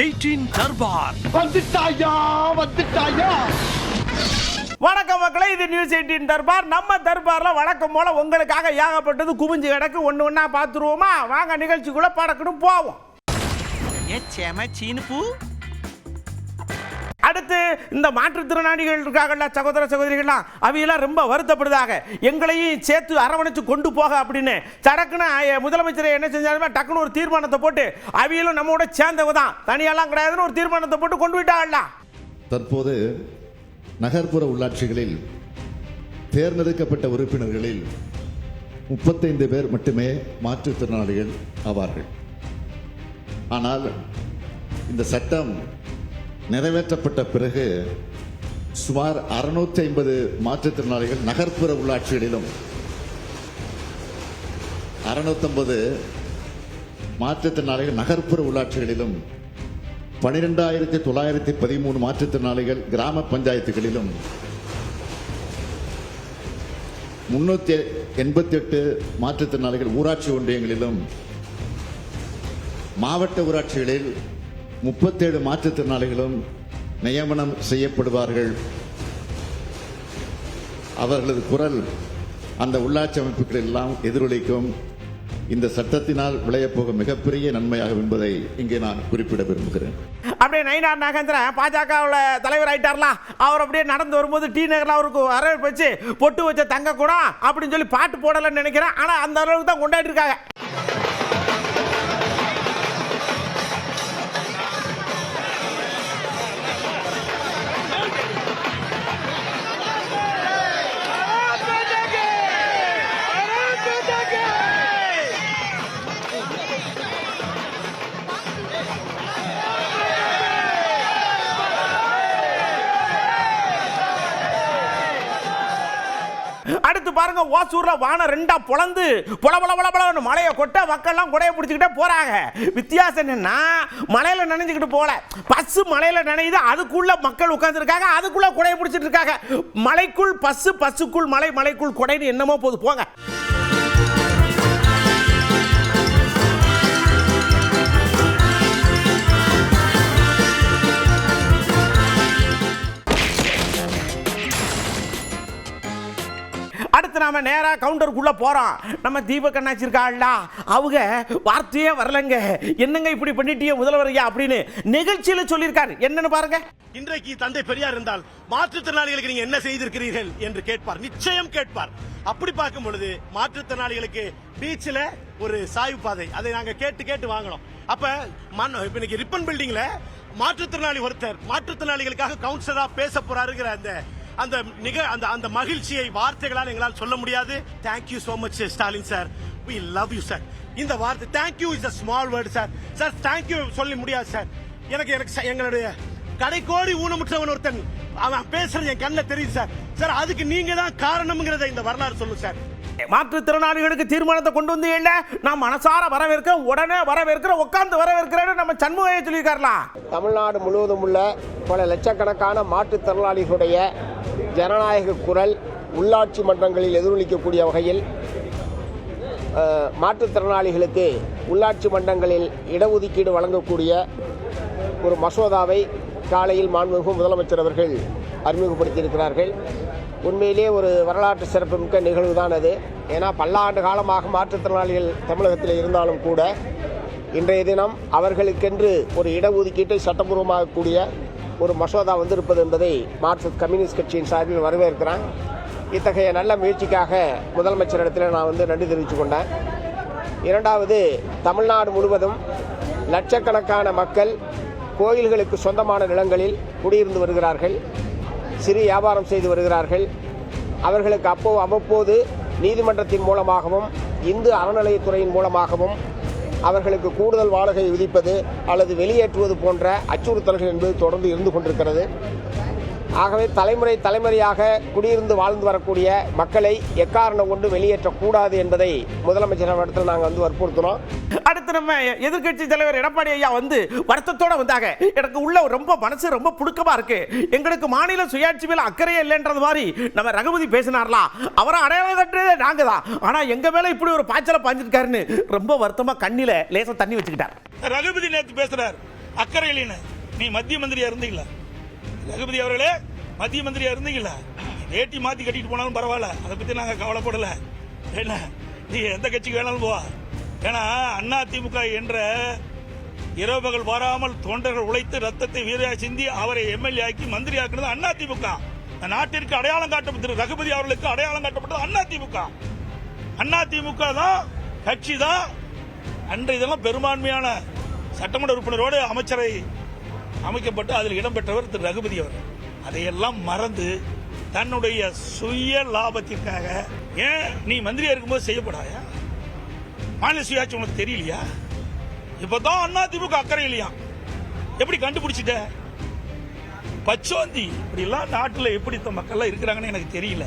Eighteen Darbar. வந்துட்டாயா வந்துட்டாயா? வணக்கம் மக்களே இது நியூஸ் எயிட்டின் தர்பார். நம்ம தர்பார்ல வழக்கம் போல உங்களுக்காக ஏகப்பட்டது குமிஞ்சு கிடக்கு. ஒன்று ஒன்றா பார்த்துருவோமா? வாங்க நிகழ்ச்சிக்குள்ள படக்கணும் போவோம். சீனு பூ. அடுத்து இந்த மாற்றுத்திறனாளிகள் இருக்காங்கல்ல சகோதர சகோதரிகள்லாம் அவையெல்லாம் ரொம்ப வருத்தப்படுதாக. எங்களையும் சேர்த்து அரவணைச்சு கொண்டு போக அப்படின்னு சடக்குன்னு முதலமைச்சர் என்ன செஞ்சாலுமே டக்குன்னு ஒரு தீர்மானத்தை போட்டு அவையிலும் நம்மோட சேர்ந்தவ தான் தனியாலாம் கிடையாதுன்னு ஒரு தீர்மானத்தை போட்டு கொண்டு போயிட்டாங்கல்ல தற்போது நகர்ப்புற உள்ளாட்சிகளில் தேர்ந்தெடுக்கப்பட்ட உறுப்பினர்களில் முப்பத்தைந்து பேர் மட்டுமே மாற்றுத்திறனாளிகள் ஆவார்கள். ஆனால் இந்த சட்டம் நிறைவேற்றப்பட்ட பிறகு சுமார் அறுநூற்றி ஐம்பது மாற்றுத்திறனாளிகள் நகர்ப்புற உள்ளாட்சிகளிலும் அறுநூத்தம்பது மாற்றுத்திறனாளிகள் நகர்ப்புற உள்ளாட்சிகளிலும் பனிரெண்டாயிரத்தி தொள்ளாயிரத்தி பதிமூணு மாற்றுத்திறனாளிகள் கிராம பஞ்சாயத்துகளிலும் முன்னூத்தி எண்பத்தி எட்டு மாற்றுத்திறனாளிகள் ஊராட்சி ஒன்றியங்களிலும் மாவட்ட ஊராட்சிகளில் முப்பத்தேழு மாற்றுத்திறனாளிகளும் நியமனம் செய்யப்படுவார்கள். அவர்களது குரல் அந்த உள்ளாட்சி அமைப்புகள் எல்லாம் எதிரொலிக்கும். இந்த சட்டத்தினால் விளையப்போகும் மிகப்பெரிய நன்மையாகும் என்பதை இங்கே நான் குறிப்பிட விரும்புகிறேன். அப்படியே நயினார் நாகேந்திரன் பாஜகவில் தலைவர் ஆயிட்டார்லாம் அவர் அப்படியே நடந்து வரும்போது டி நகரில் அவருக்கு வரவேற்பு வச்சு பொட்டு வச்ச தங்க கூட அப்படின்னு சொல்லி பாட்டு போடலைன்னு நினைக்கிறேன். ஆனால் அந்த அளவுக்கு தான் கொண்டாடி இருக்காங்க. அடுத்து பாருங்க ஓசூர்ல வானம் ரெண்டா பொளந்து பொல பொல பொல பொலன்னு மலையை கொட்ட மக்கள்லாம் குடைய பிடிச்சிக்கிட்டே போறாங்க. வித்தியாசம் என்னன்னா மலையில நனைஞ்சுக்கிட்டு போல பஸ் மலையில நினைது அதுக்குள்ள மக்கள் உட்கார்ந்துருக்காங்க அதுக்குள்ள குடைய பிடிச்சிட்டு இருக்காங்க. மலைக்குள் பஸ் பஸ்ஸுக்குள் மலை மலைக்குள் குடைன்னு என்னமோ போகுது போங்க. அடுத்து நாம் நேராக கவுண்டருக்குள்ளே போகிறோம் நம்ம தீபக் அண்ணாச்சி இருக்காள்ல அவங்க வார்த்தையே வரலங்க. என்னங்க இப்படி பண்ணிட்டீங்க முதல்வரையா அப்படின்னு நிகழ்ச்சியில சொல்லியிருக்காரு. என்னன்னு பாருங்க. இன்றைக்கு தந்தை பெரியார் இருந்தால் மாற்றுத்திறனாளிகளுக்கு நீங்க என்ன செய்திருக்கிறீர்கள் என்று கேட்பார். நிச்சயம் கேட்பார். அப்படி பார்க்கும் பொழுது மாற்றுத்திறனாளிகளுக்கு பீச்சில் ஒரு சாய்வு பாதை. அதை நாங்க கேட்டு கேட்டு வாங்கணும் அப்ப மண் இப்போ இன்னைக்கு ரிப்பன் பில்டிங்ல மாற்றுத்திறனாளி ஒருத்தர் மாற்றுத்திறனாளிகளுக்காக கவுன்சிலரா பேச போறாருங்கிற அந்த அந்த நிக அந்த அந்த மகிழ்ச்சியை வார்த்தைகளால் எங்களால் சொல்ல முடியாது. Thank you so much Stalin sir we love you sir இந்த வார்த்தை thank you is a small word sir sir thank you சொல்ல முடியாது சார் எனக்கு எனக்கு ச- எங்களுடைய கடைக்கோடி ஊனமுற்றவன் ஒருத்தன் அவன் பேசுறது என் கண்ணில் தெரியுது சார் சார் அதுக்கு நீங்க தான் காரணம்ங்கிறத இந்த வரலாறு சொல்லும் சார் மாற்றுத்திறனாளிகளுக்கு தீர்மானத்தை கொண்டு வந்து இல்ல நான் மனசார வரவேற்க உடனே வரவேற்கிற உட்கார்ந்து வரவேற்கிறேன்னு நம்ம சண்முகையை சொல்லியிருக்காருல? தமிழ்நாடு முழுவதும் உள்ள பல லட்சக்கணக்கான மாற்றுத்திறனாளிகளுடைய ஜனநாயக குரல் உள்ளாட்சி மன்றங்களில் எதிரொலிக்கக்கூடிய வகையில் மாற்றுத்திறனாளிகளுக்கு உள்ளாட்சி மன்றங்களில் இடஒதுக்கீடு வழங்கக்கூடிய ஒரு மசோதாவை காலையில் மாண்புமிகு முதலமைச்சர் அவர்கள் அறிமுகப்படுத்தியிருக்கிறார்கள். உண்மையிலேயே ஒரு வரலாற்று சிறப்புமிக்க நிகழ்வு தான் அது. ஏன்னா பல்லாண்டு காலமாக மாற்றுத்திறனாளிகள் தமிழகத்தில் இருந்தாலும் கூட இன்றைய தினம் அவர்களுக்கென்று ஒரு இடஒதுக்கீட்டை சட்டபூர்வமாகக்கூடிய ஒரு மசோதா வந்திருப்பது என்பதை மார்க்சிஸ்ட் கம்யூனிஸ்ட் கட்சியின் சார்பில் வரவேற்கிறேன். இத்தகைய நல்ல முயற்சிக்காக முதலமைச்சரிடத்தில் நான் வந்து நன்றி தெரிவித்துக் கொண்டேன். இரண்டாவது தமிழ்நாடு முழுவதும் லட்சக்கணக்கான மக்கள் கோயில்களுக்கு சொந்தமான நிலங்களில் குடியிருந்து வருகிறார்கள். சிறு வியாபாரம் செய்து வருகிறார்கள். அவர்களுக்கு அப்போ அவ்வப்போது நீதிமன்றத்தின் மூலமாகவும் இந்து அறநிலையத்துறையின் மூலமாகவும் அவர்களுக்கு கூடுதல் வாடகை விதிப்பது அல்லது வெளியேற்றுவது போன்ற அச்சுறுத்தல்கள் என்பது தொடர்ந்து இருந்து கொண்டிருக்கிறது. ஆகவே தலைமுறை தலைமுறையாக குடியிருந்து வாழ்ந்து வரக்கூடிய மக்களை எக்காரணம் கொண்டு வெளியேற்றக்கூடாது என்பதை முதலமைச்சர் இடத்தில் நாங்கள் வந்து வற்புறுத்தினோம் அடுத்து நம்ம எதிர்க்கட்சி தலைவர் எடப்பாடி ஐயா வந்து வருத்தத்தோட வந்தாங்க. எனக்கு உள்ள ரொம்ப மனசு ரொம்ப புழுக்கமா இருக்கு. எங்களுக்கு மாநில சுயாட்சி மேல அக்கறையே இல்லைன்றது மாதிரி நம்ம ரகுபதி பேசினார்ல. அவரை அடையாளம் கட்டுறதே நாங்க தான் ஆனா எங்க மேல இப்படி ஒரு பாய்ச்சல பாஞ்சிருக்காருன்னு ரொம்ப வருத்தமா கண்ணில லேசா தண்ணி வச்சுக்கிட்டார். ரகுபதி நேத்து பேசுறார். அக்கறையிலின்னு நீ மத்திய மந்திரியா இருந்தீங்களா? ரகுபதி அவர்களே மத்திய மந்திரியா இருந்தீங்களா வேட்டி மாத்தி கட்டிட்டு போனாலும் பரவாயில்ல. அதை பத்தி நாங்க கவலைப்படல. என்ன நீ எந்த கட்சிக்கு வேணாலும் போவா. ஏன்னா அண்ணா திமுக என்ற இரவு பகல் வராமல் தொண்டர்கள் உழைத்து ரத்தத்தை வீரையா சிந்தி அவரை எம்எல்ஏ ஆக்கி மந்திரி ஆக்குனது அண்ணா திமுக. நாட்டிற்கு அடையாளம் காட்டப்பட்டது ரகுபதி அவர்களுக்கு அடையாளம் காட்டப்பட்டது அண்ணா திமுக. அண்ணா திமுக தான் கட்சி தான். அன்று இதெல்லாம் பெரும்பான்மையான சட்டமன்ற உறுப்பினரோடு அமைச்சரை அமைக்கப்பட்டு அதில் இடம்பெற்றவர் திரு ரகுபதி அவர். அதையெல்லாம் மறந்து தன்னுடைய சுய லாபத்திற்காக ஏன் நீ மந்திரியா இருக்கும்போது செய்யப்படாயா? மாநில சுயாட்சி உனக்கு தெரியலையா? இப்பதான் அண்ணா திமுக அக்கறை இல்லையா? எப்படி கண்டுபிடிச்சிட்ட? பச்சோந்தி இப்படி எல்லாம் நாட்டுல எப்படி இந்த இருக்கிறாங்கன்னு எனக்கு தெரியல.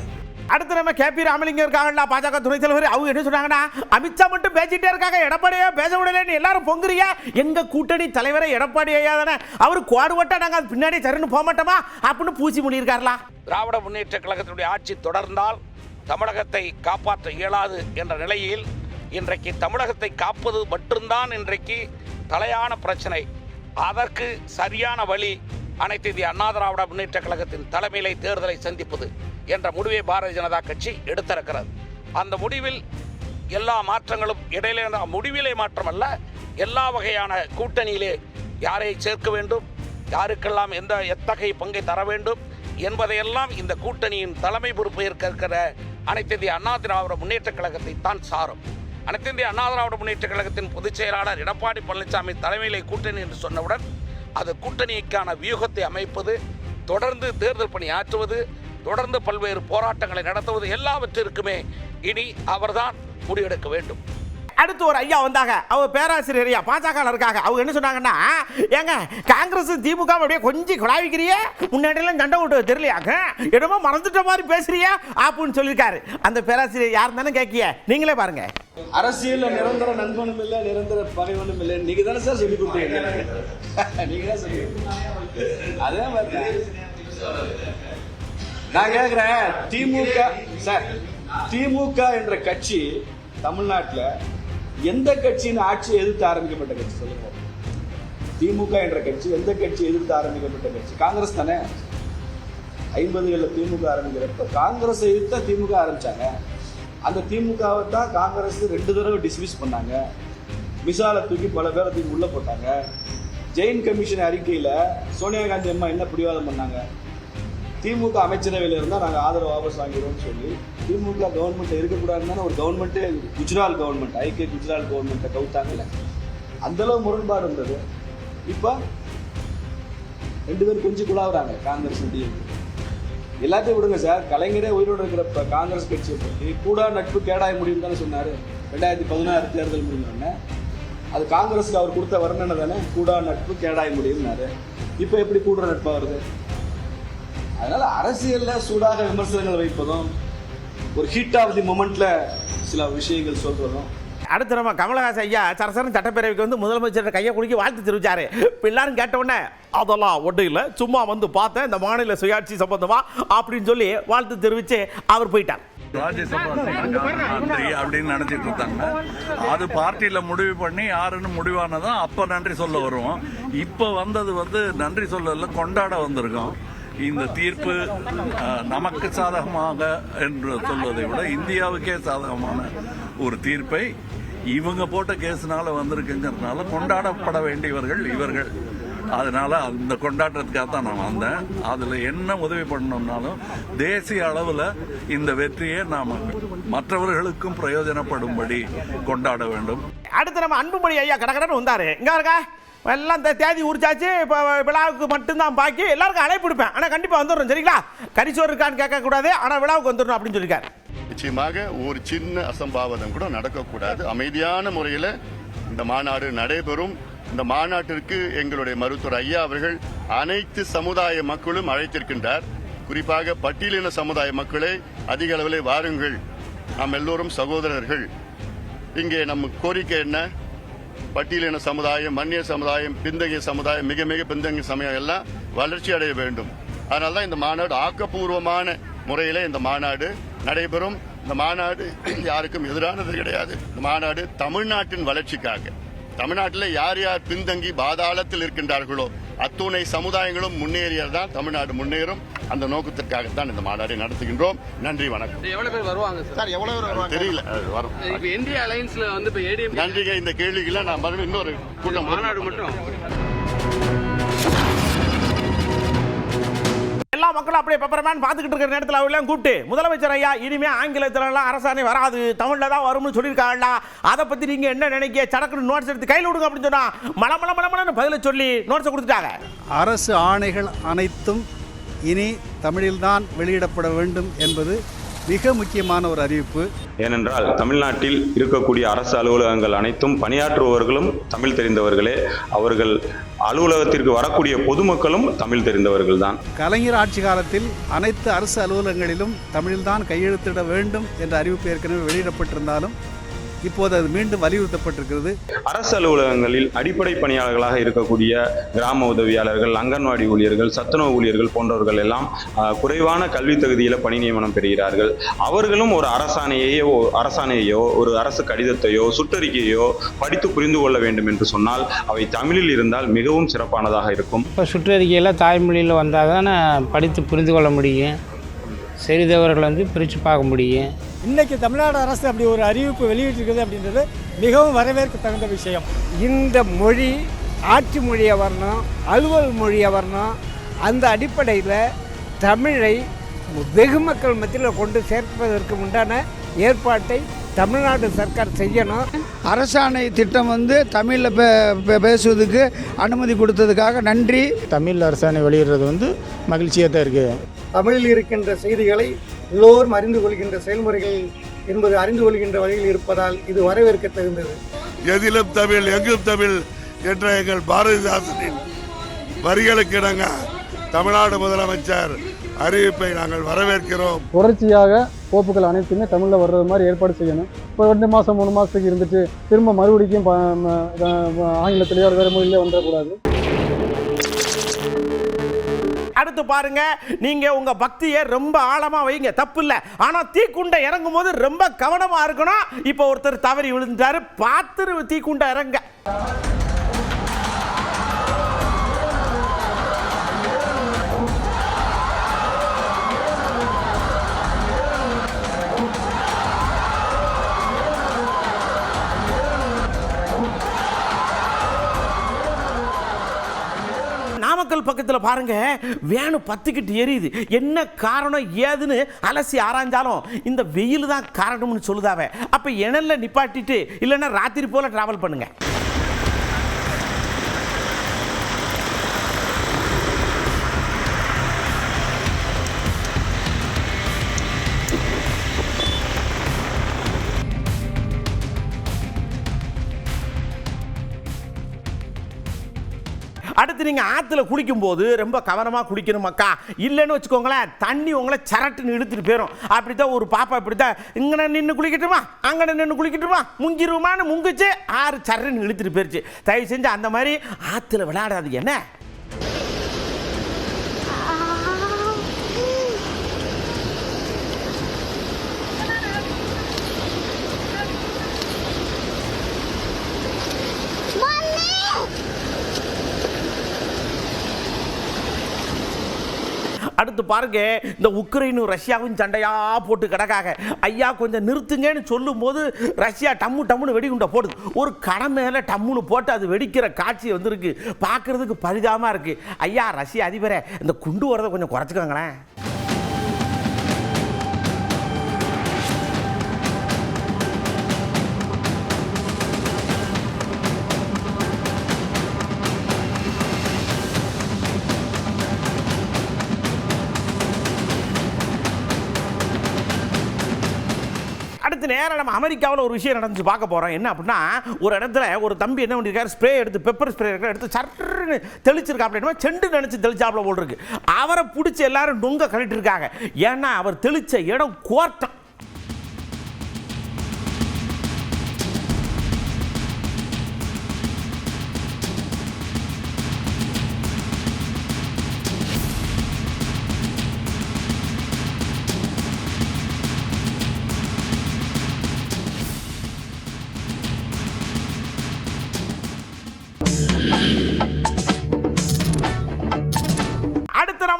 அடுத்து நம்ம கேபி ராமலிங்கம் இருக்காங்கல்ல பாஜக துணை தலைவர். அவங்க என்ன சொன்னாங்கன்னா அமித்ஷா மட்டும் பேசிட்டே இருக்காங்க எடப்பாடியா பேச விடலன்னு எல்லாரும் பொங்குறியா எங்க கூட்டணி தலைவரை எடப்பாடி ஐயா தானே. அவர் கோடுபட்டா நாங்க அது பின்னாடி சரின்னு போக மாட்டோமா? அப்படின்னு பூசி முடியிருக்காருலா திராவிட முன்னேற்ற கழகத்தினுடைய ஆட்சி தொடர்ந்தால் தமிழகத்தை காப்பாற்ற இயலாது என்ற நிலையில் இன்றைக்கு தமிழகத்தை காப்பது மட்டும்தான் இன்றைக்கு தலையான பிரச்சனை. அதற்கு சரியான வழி அனைத்து இந்திய அண்ணா திராவிட முன்னேற்ற கழகத்தின் தலைமையிலே தேர்தலை சந்திப்பது. என்ற முடிவை பாரதிய ஜனதா கட்சி எடுத்திருக்கிறது. அந்த முடிவில் எல்லா மாற்றங்களும் இடையிலே முடிவிலே மாற்றமல்ல எல்லா வகையான கூட்டணியிலே யாரை சேர்க்க வேண்டும் யாருக்கெல்லாம் எந்த எத்தகைய பங்கை தர வேண்டும் என்பதையெல்லாம் இந்த கூட்டணியின் தலைமை பொறுப்பு ஏற்க இருக்கிற அனைத்து இந்திய அண்ணா திராவிட முன்னேற்ற கழகத்தை தான் சாரும். அனைத்து இந்திய அண்ணா திராவிட முன்னேற்ற கழகத்தின் பொதுச் செயலாளர் எடப்பாடி பழனிசாமி தலைமையிலே கூட்டணி என்று சொன்னவுடன் அது கூட்டணிக்கான வியூகத்தை அமைப்பது தொடர்ந்து தேர்தல் பணி ஆற்றுவது தொடர்ந்து பல்வேறு போராட்டங்களை நடத்துவது எல்லாவற்றிற்குமே இனி அவர்தான் முடிவெடுக்க வேண்டும். அடுத்து ஒரு ஐயா வந்தாங்க. அவர் பேராசிரியர் ஐயா பாஜக இருக்காங்க அவங்க என்ன சொன்னாங்கன்னா ஏங்க காங்கிரஸ் திமுக அப்படியே கொஞ்சம் குழாவிக்கிறியே முன்னாடியெல்லாம் சண்டை விட்டு தெரியலையாங்க என்னமோ மறந்துட்ட மாதிரி பேசுறியா அப்படின்னு சொல்லியிருக்காரு. அந்த பேராசிரியர் யார் தானே கேட்கிய நீங்களே பாருங்க. அரசியல்ல நிரந்தர நண்பனும் இல்ல நிரந்தர பகைவனும் இல்ல. நீங்க தானே சார் சொல்லி கொடுத்தீங்க? நீங்க தான் சொல்லி. அதே மாதிரி. நான் கேக்குறேன். திமுக சார் திமுக என்ற கட்சி தமிழ்நாட்டில் எந்த கட்சியின் ஆட்சியை எதிர்த்து ஆரம்பிக்கப்பட்ட கட்சி சொல்லுங்க. திமுக என்ற கட்சி எந்த கட்சி எதிர்த்து ஆரம்பிக்கப்பட்ட கட்சி? காங்கிரஸ் தானே? ஐம்பதுகளில் திமுக ஆரம்பிக்கிறப்ப காங்கிரஸை எதிர்த்து திமுக ஆரம்பிச்சாங்க. அந்த திமுகவை தான் காங்கிரஸ் ரெண்டு தடவை டிஸ்மிஸ் பண்ணாங்க. மிசாலை தூக்கி பல பேரை தூக்கி உள்ள போட்டாங்க. ஜெயின் கமிஷன் அறிக்கையில் சோனியா காந்தி அம்மா என்ன பிடிவாதம் பண்ணாங்க? திமுக அமைச்சரவையில் இருந்தால் நாங்கள் ஆதரவு வாபஸ் வாங்கிடுவோம்னு சொல்லி திமுக கவர்மெண்ட் இருக்கக்கூடாதுன்னு ஒரு கவர்மெண்ட்டே குஜராத் கவர்மெண்ட் ஐக்கிய குஜராத் கவர்மெண்ட்டை கவுத்தாங்கல்ல. அந்தளவு முரண்பாடு இருந்தது. இப்போ ரெண்டு பேரும் கொஞ்சம் குழாவுறாங்க காங்கிரஸ் டிஎம்கே எல்லாத்தையும் விடுங்க சார். கலைஞரே உயிரோடு இருக்கிற காங்கிரஸ் கட்சியை பற்றி கூடா நட்பு கேடாய முடியும் தானே சொன்னார். ரெண்டாயிரத்தி பதினாறு தேர்தல் முடிஞ்சோடனே அது காங்கிரஸுக்கு அவர் கொடுத்த வர்ணனை தானே? கூடா நட்பு கேடாய முடியும்னாரு. இப்போ எப்படி கூடுற நட்பாக வருது? அதனால அரசியல்ல சூடாக விமர்சனங்கள் வைப்பதும் ஒரு ஹீட் ஆஃப் தி மொமெண்ட்ல சில விஷயங்கள் சொல்றதும். அடுத்து நம்ம கமலஹாசன் ஐயா சரசரன் சட்டப்பேரவைக்கு வந்து முதலமைச்சர் கையை குலுக்கி வாழ்த்து தெரிவிச்சாரு. இப்ப எல்லாரும் கேட்ட உடனே அதெல்லாம் ஒன்றும் இல்லை சும்மா வந்து பார்த்தேன் இந்த மாநில சுயாட்சி சம்பந்தமா அப்படின்னு சொல்லி வாழ்த்து தெரிவிச்சு அவர் போயிட்டார். ராஜ்யசபா மந்திரி அப்படின்னு நினைச்சிட்டு இருந்தாங்க. அது பார்ட்டியில முடிவு பண்ணி யாருன்னு முடிவானதும் அப்ப நன்றி சொல்ல வருவோம். இப்ப வந்தது வந்து நன்றி சொல்லல கொண்டாட வந்திருக்கோம். இந்த தீர்ப்பு நமக்கு சாதகமாக என்று சொல்வதை விட இந்தியாவுக்கே சாதகமான ஒரு தீர்ப்பை இவங்க போட்ட கேஸ்னால வந்திருக்குங்கிறதுனால கொண்டாடப்பட வேண்டியவர்கள் இவர்கள். அதனால அந்த கொண்டாட்டத்துக்காக தான் நான் வந்தேன். அதில் என்ன உதவி பண்ணணும்னாலும் தேசிய அளவில் இந்த வெற்றியை நாம் மற்றவர்களுக்கும் பிரயோஜனப்படும்படி கொண்டாட வேண்டும். அடுத்து நம்ம அன்புமணி ஐயா கடகடன்னு வந்தாரு. இங்க இருக்கா எல்லாம் இந்த தேதி உரிச்சாச்சு. இப்போ விழாவுக்கு மட்டும்தான் பாக்கி. எல்லாருக்கும் அழைப்பு கொடுப்பேன் ஆனால் கண்டிப்பாக வந்துடுறோம். சரிங்களா? கரிசோர் இருக்கான்னு கேட்கக்கூடாது. ஆனால் விழாவுக்கு வந்துடணும் அப்படின்னு சொல்லியிருக்காரு. நிச்சயமாக ஒரு சின்ன அசம்பாவிதம் கூட நடக்கக்கூடாது. அமைதியான முறையில் இந்த மாநாடு நடைபெறும். இந்த மாநாட்டிற்கு எங்களுடைய மருத்துவர் ஐயா அவர்கள் அனைத்து சமுதாய மக்களும் அழைத்திருக்கின்றார். குறிப்பாக பட்டியலின சமுதாய மக்களை அதிக அளவில் வாருங்கள். நாம் எல்லோரும் சகோதரர்கள். இங்கே நம்ம கோரிக்கை என்ன? பட்டியலின சமுதாயம் மன்னிய சமுதாயம் பின்தங்கிய சமுதாயம் மிக மிக பின்தங்கிய சமயம் எல்லாம் வளர்ச்சி அடைய வேண்டும். அதனால தான் இந்த மாநாடு ஆக்கப்பூர்வமான முறையில் இந்த மாநாடு நடைபெறும். இந்த மாநாடு யாருக்கும் எதிரானது கிடையாது. இந்த மாநாடு தமிழ்நாட்டின் வளர்ச்சிக்காக. தமிழ்நாட்டில் யார் யார் பின்தங்கி பாதாளத்தில் இருக்கின்றார்களோ அத்துணை சமுதாயங்களும் முன்னேறியதான் தமிழ்நாடு முன்னேறும். அந்த நோக்கத்திற்காகத்தான் இந்த மாநாட்டை நடத்துகின்றோம். நன்றி வணக்கம். எவ்வளவு பேர் வருவாங்க சார்? எவ்வளவு பேர் வருவாங்க? தெரியல அது வரும். இப்ப இந்திய அலையன்ஸ்ல வந்து இப்ப ஏடிஎம் நன்றிங்க இந்த கேள்விக்கெல்லாம் நான் மறுபடியும் இன்னொரு கூட்டம் மாநாடு மட்டும். எல்லா மக்களும் அப்படியே பெப்பரமேன் பார்த்துக்கிட்டு இருக்கிற நேரத்தில் அவரெல்லாம் கூப்பிட்டு முதலமைச்சர் ஐயா இனிமே ஆங்கிலத்திலலாம் அரசாணை வராது. தமிழில் தான் வரும்னு சொல்லியிருக்காங்களா அதை பற்றி நீங்கள் என்ன நினைக்க சடக்குன்னு நோட்ஸ் எடுத்து கையில் விடுங்க அப்படின்னு சொன்னால் மலமல மலமலன்னு மல பதிலை சொல்லி நோட்ஸை கொடுத்துட்டாங்க. அரசு ஆணைகள் அனைத்தும் இனி தமிழில்தான் வெளியிடப்பட வேண்டும் என்பது மிக முக்கியமான ஒரு அறிவிப்பு. ஏனென்றால் தமிழ்நாட்டில் இருக்கக்கூடிய அரசு அலுவலகங்கள் அனைத்தும் பணியாற்றுபவர்களும் தமிழ் தெரிந்தவர்களே. அவர்கள் அலுவலகத்திற்கு வரக்கூடிய பொதுமக்களும் தமிழ் தெரிந்தவர்கள் தான் கலைஞர் ஆட்சி காலத்தில் அனைத்து அரசு அலுவலகங்களிலும் தமிழில்தான் கையெழுத்திட வேண்டும் என்ற அறிவிப்பு ஏற்கனவே வெளியிடப்பட்டிருந்தாலும் இப்போது அது மீண்டும் வலியுறுத்தப்பட்டிருக்கிறது. அரசு அலுவலகங்களில் அடிப்படை பணியாளர்களாக இருக்கக்கூடிய கிராம உதவியாளர்கள் அங்கன்வாடி ஊழியர்கள் சத்துணவு ஊழியர்கள் போன்றவர்கள் எல்லாம் குறைவான கல்வி தகுதியில் பணி நியமனம் பெறுகிறார்கள். அவர்களும் ஒரு அரசாணையையோ அரசாணையோ ஒரு அரசு கடிதத்தையோ சுற்றறிக்கையோ படித்து புரிந்து கொள்ள வேண்டும் என்று சொன்னால் அவை தமிழில் இருந்தால் மிகவும் சிறப்பானதாக இருக்கும். இப்போ சுற்றறிக்கையில் தாய்மொழியில் வந்தால் தானே படித்து புரிந்து கொள்ள முடியும். செய்தவர்கள் வந்து பிரித்து பார்க்க முடியும். இன்னைக்கு தமிழ்நாடு அரசு அப்படி ஒரு அறிவிப்பு வெளியிட்டிருக்குது அப்படின்றது மிகவும் வரவேற்க தகுந்த விஷயம். இந்த மொழி ஆட்சி மொழியாக வரணும் அலுவல் மொழியாக வரணும் அந்த அடிப்படையில் தமிழை வெகு மக்கள் மத்தியில் கொண்டு சேர்ப்பதற்கு உண்டான ஏற்பாட்டை தமிழ்நாடு சர்க்கார் செய்யணும். அரசாணை திட்டம் வந்து தமிழில் பேசுவதுக்கு அனுமதி கொடுத்ததுக்காக நன்றி. தமிழ் அரசாணை வெளியிடுறது வந்து மகிழ்ச்சியாக தான் இருக்குது தமிழில் இருக்கின்ற செய்திகளை எல்லோரும் அறிந்து கொள்கின்ற செயல்முறைகள் என்பது அறிந்து கொள்கின்ற வழியில் இருப்பதால் இது வரவேற்க தகுந்தது எதிலும் தமிழ் எங்கும் தமிழ் என்ற எங்கள் பாரதிதாசனின் வரிகளுக்கு இணங்க தமிழ்நாடு முதலமைச்சர் அறிவிப்பை நாங்கள் வரவேற்கிறோம். தொடர்ச்சியாக கோப்புகள் அனைத்துமே தமிழில் வர்றது மாதிரி ஏற்பாடு செய்யணும். இப்போ ரெண்டு மாதம் மூணு மாதத்துக்கு இருந்துட்டு திரும்ப மறுபடியும் ஆங்கிலத்திலேயோ வேறு மொழியிலே வந்துடக்கூடாது. அடுத்து பாருங்க நீங்க உங்க பக்தியை ரொம்ப ஆழமா வைங்க தப்பு இல்ல ஆனா தீக்குண்டை இறங்கும் போது ரொம்ப கவனமா இருக்கணும். இப்போ ஒருத்தர் தவறி விழுந்துட்டாரு பார்த்து தீக்குண்டை இறங்க. நாமக்கல் பக்கத்தில் பாருங்க வேனு பத்துக்கிட்டு எரியுது. என்ன காரணம் ஏதுன்னு அலசி ஆராய்ஞ்சாலும் இந்த வெயில் தான் காரணம்னு சொல்லுதாவே அப்போ இணல்ல நிப்பாட்டிட்டு இல்லைன்னா ராத்திரி போல டிராவல் பண்ணுங்க. அடுத்து நீங்கள் ஆற்றுல குளிக்கும்போது ரொம்ப கவனமாக குளிக்கணும் மக்கா இல்லைன்னு வச்சுக்கோங்களேன் தண்ணி உங்களை சரட்டுன்னு இழுத்துட்டு போயிடும் அப்படித்தான் ஒரு பாப்பா இப்படித்தான் இங்கே நின்று குளிக்கட்டுமா? அங்கே நின்று குளிக்கட்டுமா? முங்கிருமான்னு முங்குச்சு ஆறு சரன்னு இழுத்துட்டு போயிடுச்சு தயவு செஞ்சு அந்த மாதிரி ஆற்றுல விளையாடாது என்ன அடுத்து பாருங்க இந்த உக்ரைனும் ரஷ்யாவும் சண்டையா போட்டு கிடக்காக ஐயா கொஞ்சம் நிறுத்துங்கன்னு சொல்லும்போது ரஷ்யா டம்மு டம்முன்னு வெடிகுண்டை போடுது. ஒரு கடை மேலே டம்முன்னு போட்டு அது வெடிக்கிற காட்சி வந்திருக்கு. பார்க்கறதுக்கு பரிதாபமா இருக்கு. ஐயா ரஷ்ய அதிபரே இந்த குண்டு வரதை கொஞ்சம் குறைச்சிக்கோங்களேன். அடுத்து நேரம் நம்ம அமெரிக்காவில் ஒரு விஷயம் நடந்துச்சு. பார்க்க போகிறோம் என்ன அப்படின்னா ஒரு இடத்துல ஒரு தம்பி என்ன பண்ணியிருக்காரு ஸ்ப்ரே எடுத்து பெப்பர் ஸ்ப்ரே எடுத்து சர்ன்னு தெளிச்சிருக்கா அப்படின்னா செண்டு நினச்சி தெளிச்சாப்புல போல் இருக்கு. அவரை பிடிச்சி எல்லாரும் நொங்க கழட்டிருக்காங்க. ஏன்னா அவர் தெளிச்ச இடம் கோர்ட்டம்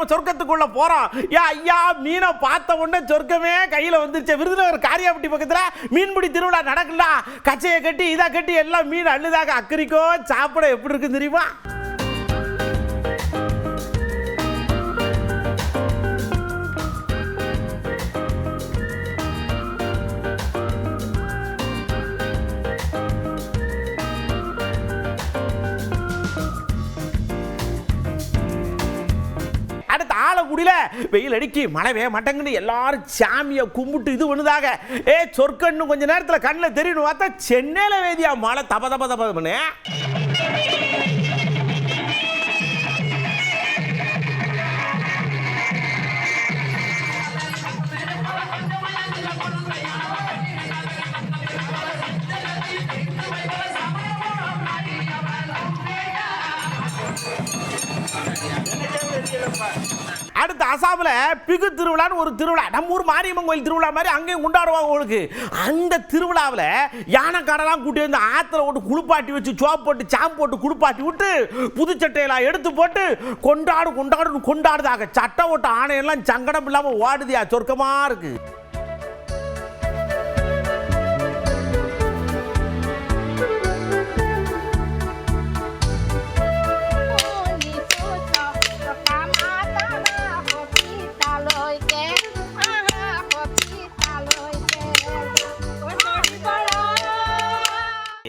நாம சொர்க்கத்துக்குள்ள போறோம் யா ஐயா மீனை பார்த்த உடனே சொர்க்கமே கையில வந்துருச்சு. விருதுநகர் காரியாபட்டி பக்கத்துல மீன்பிடி திருவிழா நடக்கலாம் கச்சையை கட்டி இதை கட்டி எல்லாம் மீன் அள்ளுதாக அக்கறிக்கோ சாப்பிட எப்படி இருக்குன்னு தெரியுமா? அடுத்து ஆலக்குடியில் வெயில் அடிக்கி மழை மாட்டேங்குன்னு எல்லாரும் சாமியை கும்பிட்டு இது பண்ணுதாக ஏ சொற்கன்னு கொஞ்ச நேரத்தில் கண்ணில் தெரியணும் பார்த்தா சென்னையில் வேதியா மழை தப தப தபன்னு அடுத்து அசாமில் பிகு திருவிழான்னு ஒரு திருவிழா. நம்ம ஊர் மாரியம்மன் கோயில் திருவிழா மாதிரி அங்கேயும் கொண்டாடுவாங்க உங்களுக்கு. அந்த திருவிழாவில் யானைக்காரெல்லாம் கூட்டி வந்து ஆற்றுல போட்டு குளிப்பாட்டி வச்சு சோப்பு போட்டு சாம்பு போட்டு குளிப்பாட்டி விட்டு புது சட்டையெல்லாம் எடுத்து போட்டு கொண்டாடு கொண்டாடுன்னு கொண்டாடுதாக சட்டை ஓட்ட ஆணையெல்லாம் சங்கடம் இல்லாமல் ஓடுதியா? சொர்க்கமாக இருக்குது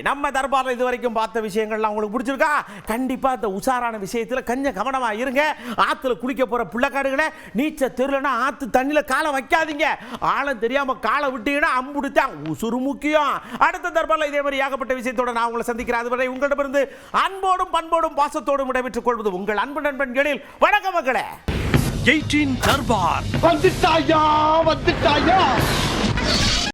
நம்ம தர்பாரில் இது வரைக்கும் பார்த்த விஷயங்கள்லாம் உங்களுக்கு பிடிச்சிருக்கா? கண்டிப்பாக இந்த உஷாரான விஷயத்தில் கொஞ்சம் கவனமாக இருங்க. ஆற்றுல குளிக்க போகிற பிள்ளைக்காடுகளை நீச்சல் தெரியலனா ஆற்று தண்ணியில் காலை வைக்காதீங்க. ஆழம் தெரியாமல் காலை விட்டீங்கன்னா அம்புடுத்தான் உசுறு முக்கியம். அடுத்த தர்பாரில் இதே மாதிரி ஏகப்பட்ட விஷயத்தோட நான் உங்களை சந்திக்கிறேன். அதுவரை உங்களிடமிருந்து அன்போடும் பண்போடும் பாசத்தோடும் விடைபெற்றுக் கொள்வது உங்கள் அன்பு நண்பன்களில் வணக்க மக்களே எயிட்டீன் தர்பார். வந்துட்டாயா வந்துட்டாயா?